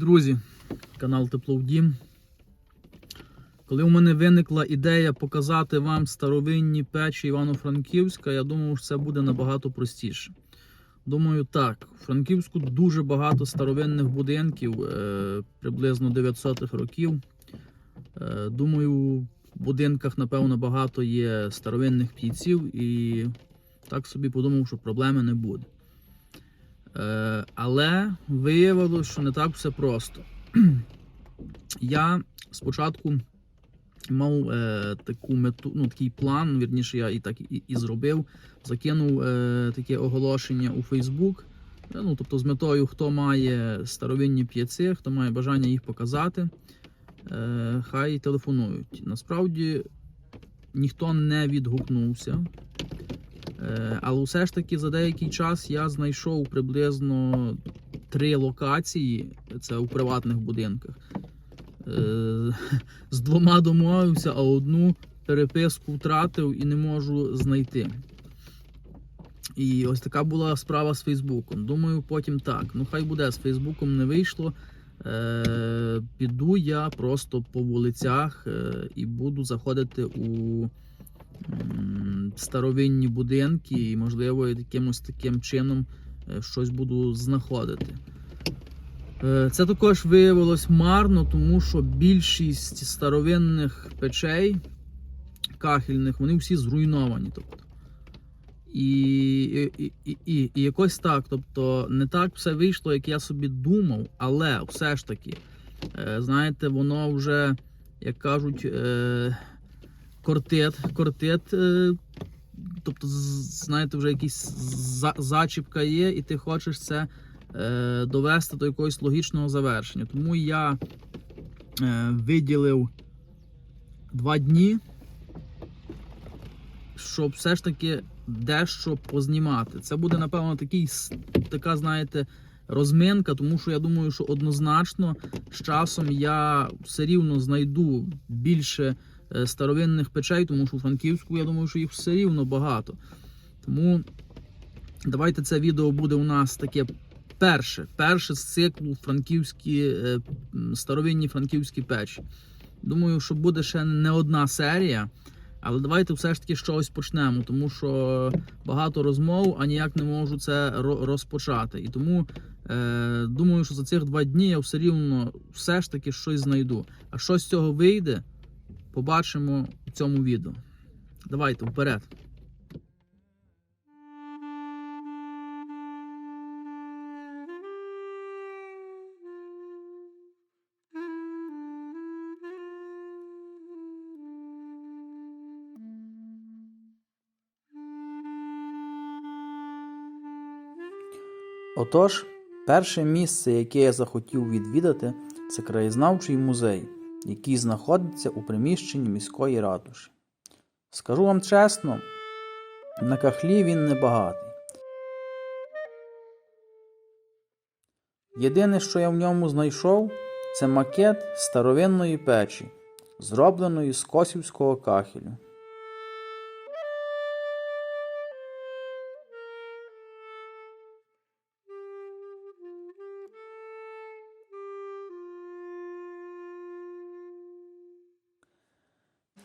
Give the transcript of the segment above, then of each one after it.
Друзі! Канал Тепло в Дім. Коли у мене виникла ідея показати вам старовинні печі Івано-Франківська, я думав, що це буде набагато простіше. Думаю, так, у Франківську дуже багато старовинних будинків, е, приблизно 900-х років. Е, думаю, в будинках, напевно, багато є старовинних п'їців, і так собі подумав, що проблеми не буде. Е, але виявилось, що не так все просто. Я спочатку мав е, таку мету, ну, такий план, вірніше, я і так і, і зробив. Закинув е, таке оголошення у Фейсбук. Ну, тобто з метою, хто має старовинні п'єци, хто має бажання їх показати, хай телефонують. Насправді ніхто не відгукнувся. Е, Але все ж таки за деякий час я знайшов приблизно три локації. Це у приватних будинках. Е, З двома домовився, а одну переписку втратив і не можу знайти. І ось така була справа з Фейсбуком. Думаю, потім так. Ну хай буде з Фейсбуком не вийшло. Е, піду я просто по вулицях е, і буду заходити у старовинні будинки, і, можливо, якимось таким чином е, щось буду знаходити. Е, Це також виявилось марно, тому що більшість старовинних печей кахельних, вони всі зруйновані. Тобто. І, і, і, і, і якось так. Тобто, не так все вийшло, як я собі думав, але все ж таки, е, знаєте, воно вже, як кажуть, кортет, е, тобто, знаєте, вже якийсь за, зачіпка є, і ти хочеш це е, довести до якогось логічного завершення. Тому я е, виділив два дні, щоб все ж таки дещо познімати. Це буде, напевно, такий, така, знаєте, розминка, тому що я думаю, що однозначно з часом я все рівно знайду більше старовинних печей, тому що у Франківську, я думаю, що їх все рівно багато. Тому давайте це відео буде у нас таке перше, перше з циклу франківські е, старовинні франківські печі. Думаю, що буде ще не одна серія. Але давайте все ж таки чогось почнемо, тому що багато розмов, а ніяк не можу це розпочати. І тому е, думаю, що за цих два дні я все рівно все ж таки щось знайду. А що з цього вийде, побачимо у цьому відео. Давайте вперед. Отож, перше місце, яке я захотів відвідати, це краєзнавчий музей, який знаходиться у приміщенні міської ратуші. Скажу вам чесно, на кахлі він небагатий. Єдине, що я в ньому знайшов, це макет старовинної печі, зробленої з косівського кахелю.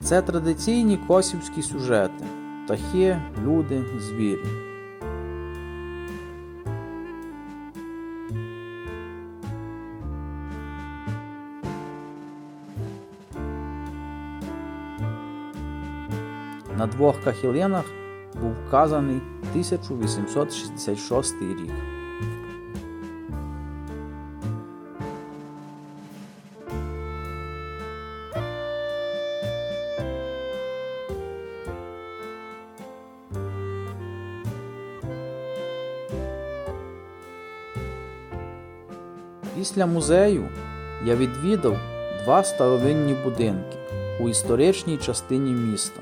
Це традиційні косівські сюжети: птахи, люди, звірі. На двох кахілинах був вказаний 1866 рік. Після музею я відвідав два старовинні будинки у історичній частині міста.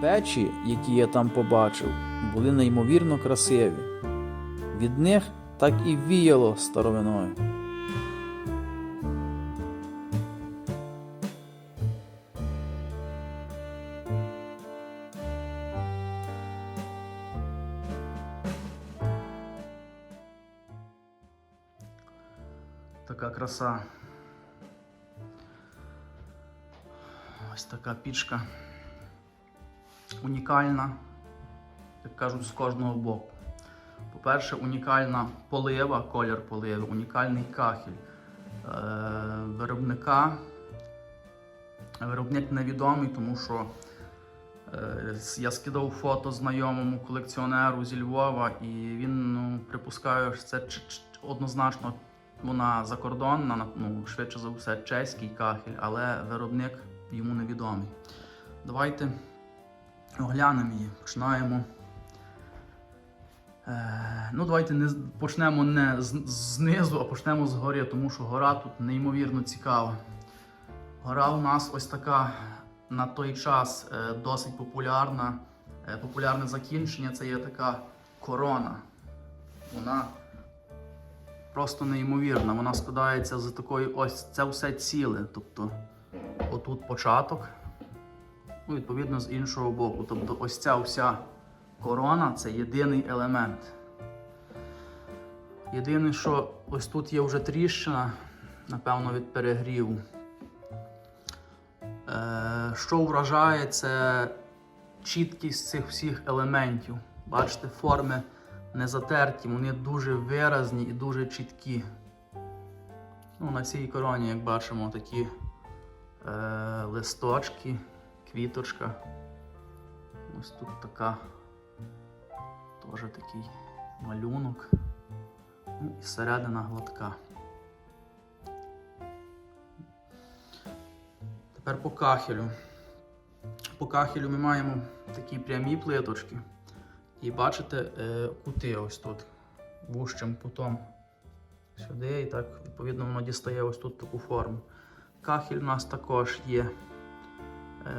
Печі, які я там побачив, були неймовірно красиві. Від них так і віяло старовиною. Така краса. Ось така пічка. Унікальна, як кажуть, з кожного боку. По-перше, унікальна полива, колір поливи, унікальний кахель. Е, виробника. Виробник невідомий, тому що е, я скидав фото знайомому колекціонеру зі Львова, і він ну, припускає, що це однозначно вона закордонна, ну, швидше за все, чеський кахель, але виробник йому невідомий. Давайте оглянемо її. Починаємо. Е, ну, давайте не почнемо не з- знизу, а почнемо згори, тому що гора тут неймовірно цікава. Гора у нас ось така на той час е, досить популярна. Е, популярне закінчення це є така корона. Вона просто неймовірна. Вона складається з такої ось це все ціле. Тобто отут початок, ну, відповідно, з іншого боку. Тобто ось ця вся корона це єдиний елемент. Єдине, що ось тут є вже тріщина, напевно, від перегріву. Е, що вражає, це чіткість цих всіх елементів. Бачите, форми не затерті, вони дуже виразні і дуже чіткі. Ну, на цій короні, як бачимо, такі е, листочки, квіточка. Ось тут така теж такий малюнок. Ну, і середина гладка. Тепер по кахелю. По кахелю ми маємо такі прямі плиточки. І бачите е, кути ось тут вущим кутом сюди, і так, відповідно, воно дістає ось тут таку форму. Кахель у нас також є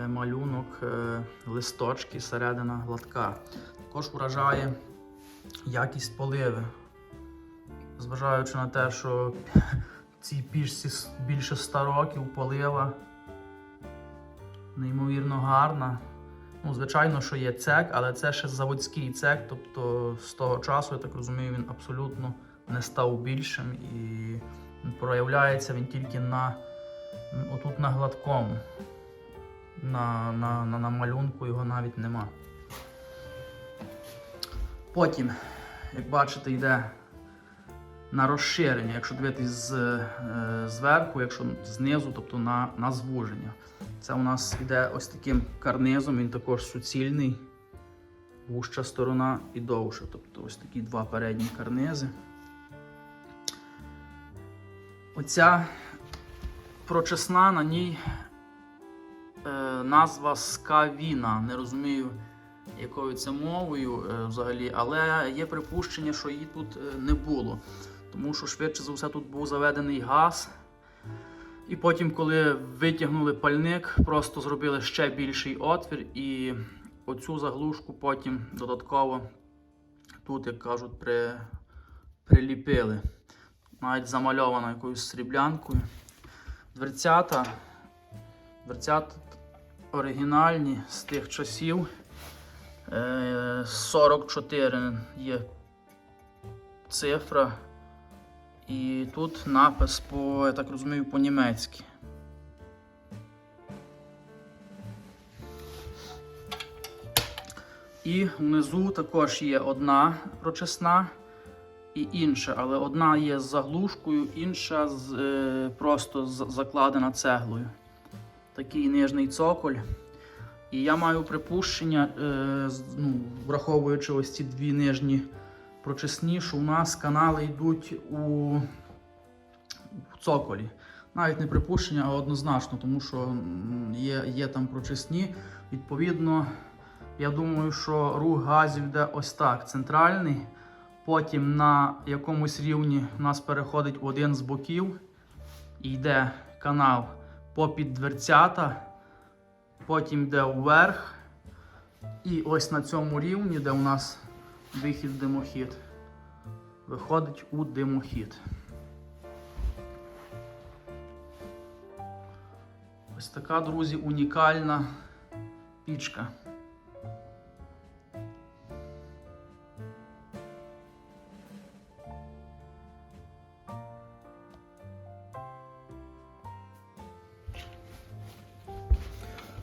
е, малюнок, е, листочки, середина гладка. Також вражає якість поливи. Зважаючи на те, що цій пічці с- більше 100 років полива неймовірно гарна. Ну, звичайно, що є цек, але це ще заводський цек, тобто з того часу, я так розумію, він абсолютно не став більшим і проявляється він тільки на отут на гладкому. На, на, на, на малюнку його навіть нема. Потім, як бачите, йде на розширення, якщо дивитись з, е, зверху, якщо знизу, тобто на, на звуження. Це у нас йде ось таким карнизом, він також суцільний, вуща сторона і довша. Тобто ось такі два передні карнизи. Оця прочесна на ній е, назва скавіна. Не розумію, якою це мовою е, взагалі, але є припущення, що її тут е, не було. Тому що швидше за все тут був заведений газ. І потім, коли витягнули пальник, просто зробили ще більший отвір і оцю заглушку потім додатково тут, як кажуть, при, приліпили. Навіть замальовано якоюсь сріблянкою. Дверцята. Дверцята оригінальні з тих часів. Е, 44 є цифра. І тут напис по, я так розумію, по-німецьки. І внизу також є одна прочесна і інша, але одна є з заглушкою, інша з, е, просто з- закладена цеглою. Такий нижній цоколь. І я маю припущення, е, ну, враховуючи ось ці дві нижні прочесні, що у нас канали йдуть у, в цоколі. Навіть не припущення, а однозначно, тому що є, є там прочесні. Відповідно, я думаю, що рух газів йде ось так: центральний. Потім на якомусь рівні у нас переходить в один з боків і йде канал попід дверцята, потім йде вверх. І ось на цьому рівні, де у нас вихід димохід. Виходить у димохід. Ось така, друзі, унікальна пічка.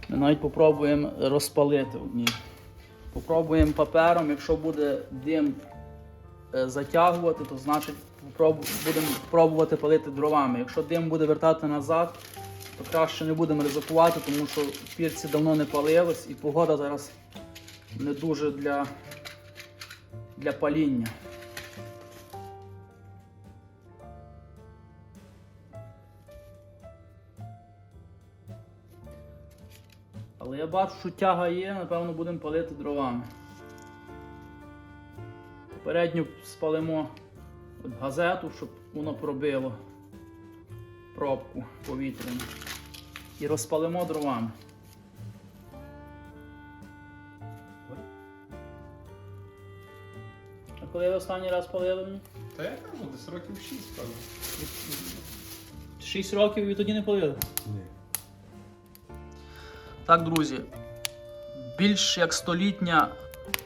Ми навіть попробуємо розпалити одні. Попробуємо папером, якщо буде дим е, затягувати, то значить будемо пробувати палити дровами. Якщо дим буде вертати назад, то краще не будемо ризикувати, тому що пірці давно не палились і погода зараз не дуже для, для паління. Бачу, що тяга є, напевно, будемо палити дровами. Попередньо спалимо от газету, щоб воно пробило пробку повітряну. І розпалимо дровами. А коли ви останній раз палили мені? Та я кажу, десь років 6, певно. 6 років і тоді не палили. Ні. Так, друзі, більш як столітня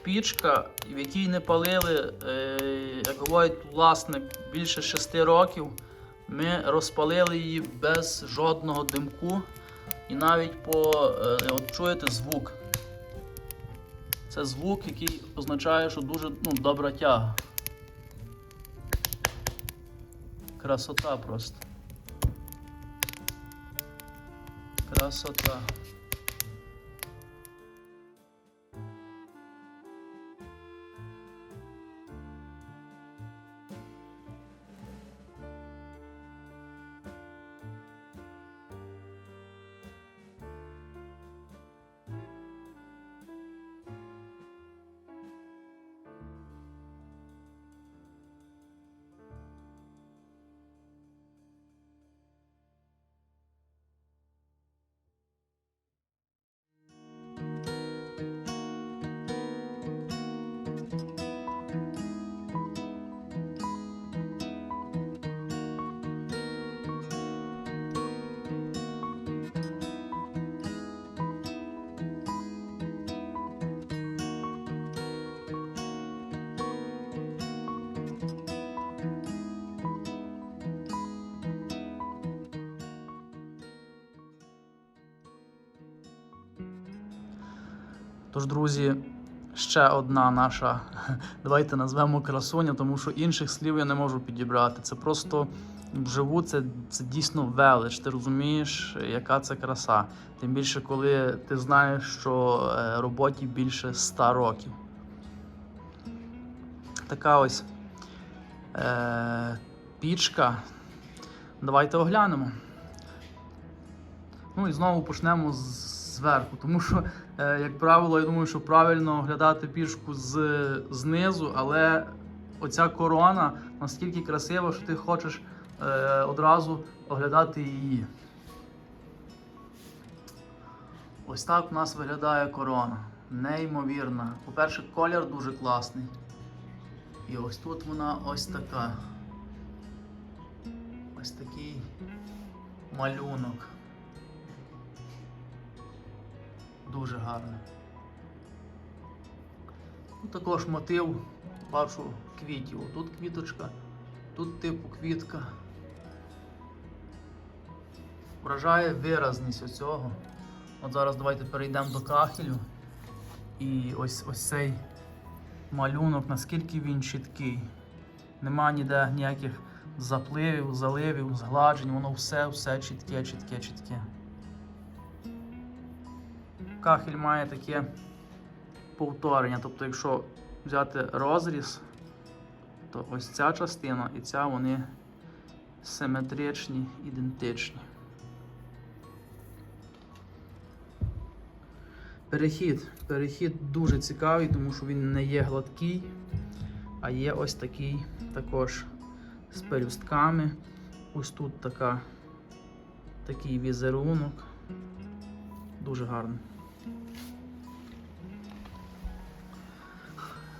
пічка, в якій не палили, е, як говорить власник, більше 6 років. Ми розпалили її без жодного димку. І навіть по е, от чуєте звук. Це звук, який означає, що дуже ну, добра тяга. Красота просто. Красота. Тож, друзі, ще одна наша, давайте назвемо красуня, тому що інших слів я не можу підібрати. Це просто вживу, це, це дійсно велич. Ти розумієш, яка це краса. Тим більше, коли ти знаєш, що е, роботі більше 100 років. Така ось е, пічка. Давайте оглянемо. Ну і знову почнемо з- зверху, тому що, е, як правило, я думаю, що правильно оглядати пішку з, знизу, але оця корона настільки красива, що ти хочеш е, одразу оглядати її. Ось так у нас виглядає корона. Неймовірна. По-перше, колір дуже класний. І ось тут вона ось така. Ось такий малюнок. Дуже гарно. Тут також мотив, бачу квітів. Тут квіточка, тут типу квітка. Вражає виразність оцього. От зараз давайте перейдемо до кахелю. І ось ось цей малюнок, наскільки він чіткий. Нема ніде ніяких запливів, заливів, згладжень, воно все, все чітке, чітке, чітке. Кахель має таке повторення. Тобто, якщо взяти розріз, то ось ця частина і ця вони симетричні, ідентичні. Перехід. Перехід дуже цікавий, тому що він не є гладкий, а є ось такий також з пелюстками. Ось тут така, такий візерунок. Дуже гарно.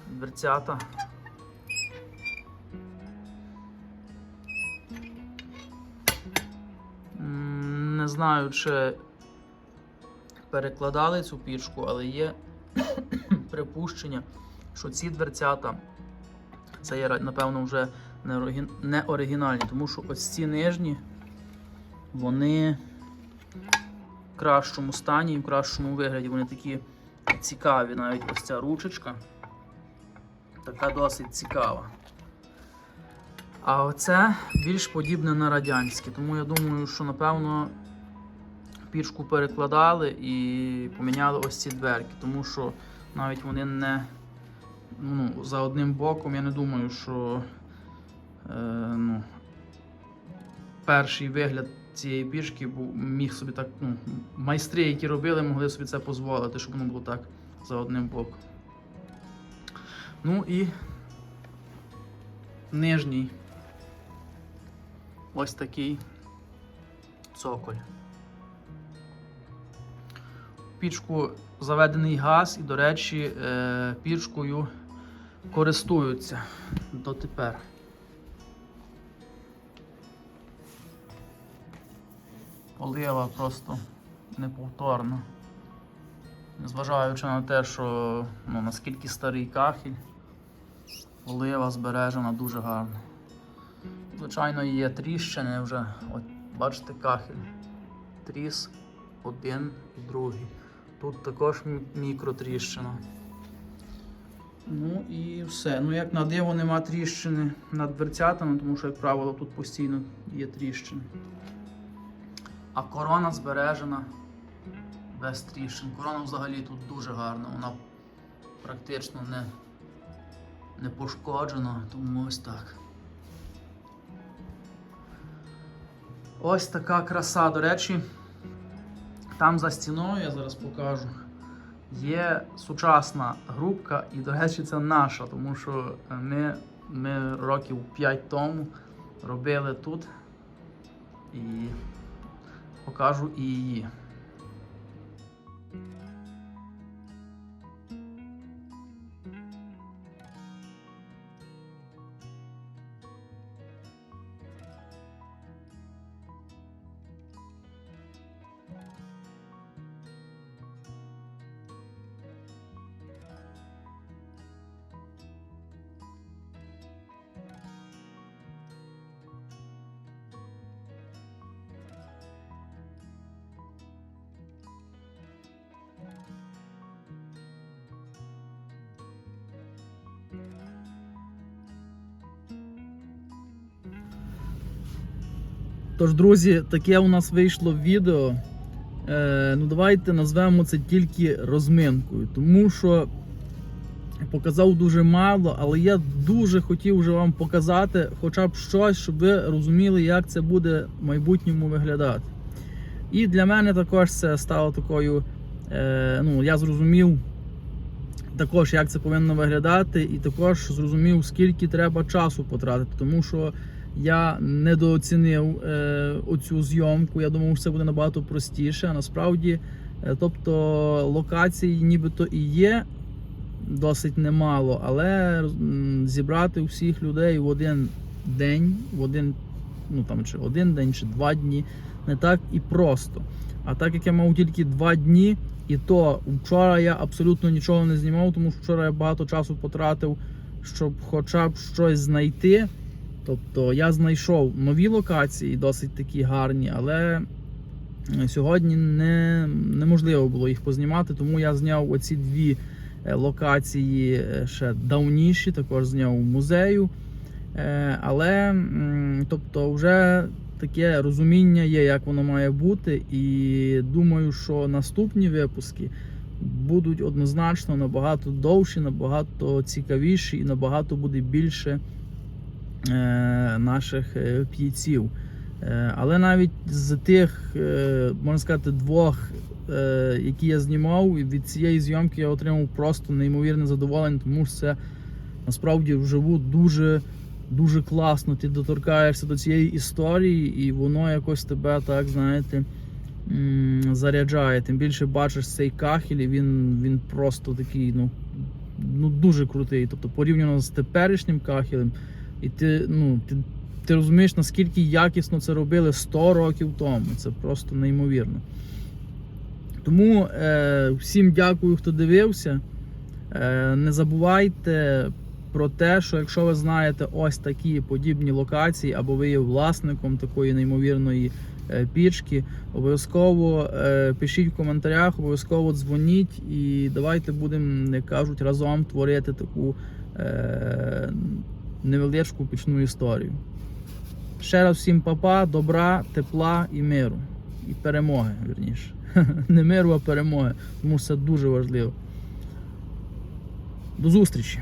Дверцята. Не знаю, чи перекладали цю пічку, але є припущення, що ці дверцята це є, напевно, вже не оригінальні, тому що ось ці нижні, вони в кращому стані і в кращому вигляді. Вони такі цікаві, навіть ось ця ручечка. Така досить цікава. А оце більш подібне на радянське. Тому я думаю, що напевно пічку перекладали і поміняли ось ці дверки. Тому що навіть вони не ну, за одним боком, я не думаю, що е, ну, перший вигляд цієї пішки міг собі так, ну, майстри, які робили, могли собі це дозволити, щоб воно було так за одним боком. Ну і нижній ось такий цоколь. В пічку заведений газ і, до речі, е, пічкою користуються дотепер. Олива просто неповторна. Незважаючи на те, що ну, наскільки старий кахель, олива збережена дуже гарно. Звичайно, є тріщини вже. От бачите кахель. Тріс один і другий. Тут також мі- мікротріщина. Ну і все. Ну як на диво нема тріщини над дверцятами, тому що, як правило, тут постійно є тріщини. А корона збережена без тріщин. Корона взагалі тут дуже гарна, вона практично не, не пошкоджена, тому ось так. Ось така краса. До речі, там за стіною, я зараз покажу, є сучасна грубка, і, до речі, це наша, тому що ми, ми років 5 тому робили тут і покажу і її. Тож, друзі, таке у нас вийшло відео. Е, ну, давайте назвемо це тільки розминкою, тому що показав дуже мало, але я дуже хотів вже вам показати хоча б щось, щоб ви розуміли, як це буде в майбутньому виглядати. І для мене також це стало такою. Е, ну, я зрозумів також, як це повинно виглядати, і також зрозумів, скільки треба часу потратити, тому що я недооцінив е, оцю зйомку. Я думав, що це буде набагато простіше. А насправді, е, тобто локацій нібито і є досить немало, але м, зібрати всіх людей в один день, в один, ну там чи один день, чи два дні, не так і просто. А так як я мав тільки два дні, і то вчора я абсолютно нічого не знімав, тому що вчора я багато часу потратив, щоб хоча б щось знайти. Тобто я знайшов нові локації, досить такі гарні, але е, сьогодні не, неможливо було їх познімати, тому я зняв оці дві е, локації е, ще давніші, також зняв музею. Але тобто вже таке розуміння є, як воно має бути, і думаю, що наступні випуски будуть однозначно набагато довші, набагато цікавіші і набагато буде більше наших е, п'єців. Е, Але навіть з тих, е, можна сказати, двох, е, які я знімав, від цієї зйомки я отримав просто неймовірне задоволення, тому що це насправді вживу дуже, дуже класно. Ти доторкаєшся до цієї історії, і воно якось тебе так, знаєте, заряджає. Тим більше бачиш цей кахель, і він, він просто такий, ну, ну дуже крутий. Тобто порівняно з теперішнім кахелем, і ти, ну, ти, ти розумієш, наскільки якісно це робили 100 років тому. Це просто неймовірно. Тому е, всім дякую, хто дивився. Е, не забувайте про те, що якщо ви знаєте ось такі подібні локації, або ви є власником такої неймовірної е, пічки. Обов'язково е, пишіть в коментарях, обов'язково дзвоніть і давайте будемо, як кажуть, разом творити таку е, невеличку пічну історію. Ще раз всім папа, добра, тепла і миру. І перемоги, вірніше. Не миру, а перемоги. Тому це дуже важливо. До зустрічі!